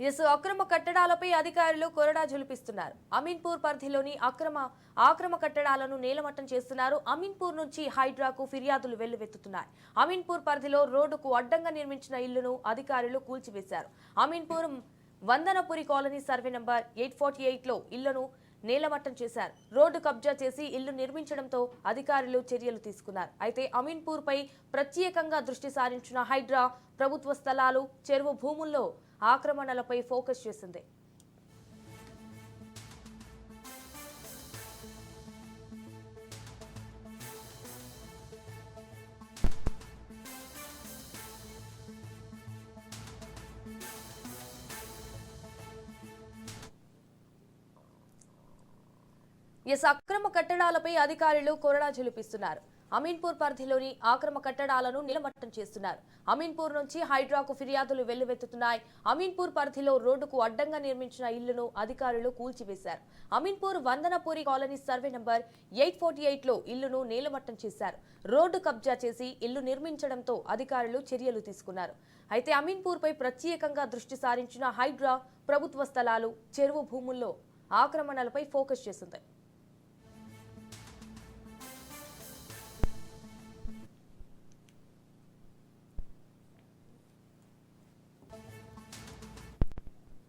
Yes అక్రమ కట్టడాలపై అధికారులు కొరడా జులిపిస్తున్నారు అమీన్పూర్ పరిధిలోని అక్రమ ఆక్రమ కట్టడాలను నేలమట్టం చేస్తున్నారు. అమీన్పూర్ నుంచి హైడ్రాకు ఫిర్యాదులు వెల్లువెత్తుతున్నాయి. అమీన్పూర్ పరిధిలో రోడ్డుకు అడ్డంగా నిర్మించిన ఇల్లును అధికారులు కూల్చివేశారు. Ameenpur Vandanapuri colony survey number eight forty ఎయిట్లో ఇళ్ళను నేలమట్టం చేశారు. రోడ్డు కబ్జా చేసి ఇల్లు నిర్మించడంతో అధికారులు చర్యలు తీసుకున్నారు. అయితే అమీన్పూర్ పై ప్రత్యేకంగా దృష్టి సారించిన హైడ్రా ప్రభుత్వ స్థలాలు చెరువు భూముల్లో ఆక్రమణలపై ఫోకస్ చేసింది. ఎస్ అక్రమ కట్టడాలపై అధికారులు కొరడా జులిపిస్తున్నారు అమీన్పూర్ పరిధిలోని ఆక్రమ కట్టడాలను నిలమట్టం చేస్తున్నారు. అమీన్పూర్ నుంచి హైడ్రాకు ఫిర్యాదులు వెల్లువెత్తుతున్నాయి. అమీన్పూర్ పరిధిలో రోడ్డుకు అడ్డంగా నిర్మించిన ఇల్లును అధికారులు కూల్చివేశారు. Ameenpur Vandanapuri colony survey number eight forty ఎయిట్లో ఇల్లును నీలమట్టం చేశారు. రోడ్డు కబ్జా చేసి ఇల్లు నిర్మించడంతో అధికారులు చర్యలు తీసుకున్నారు. అయితే అమీన్పూర్పై ప్రత్యేకంగా దృష్టి సారించిన హైడ్రా ప్రభుత్వ స్థలాలు చెరువు భూముల్లో ఆక్రమణలపై ఫోకస్ చేసింది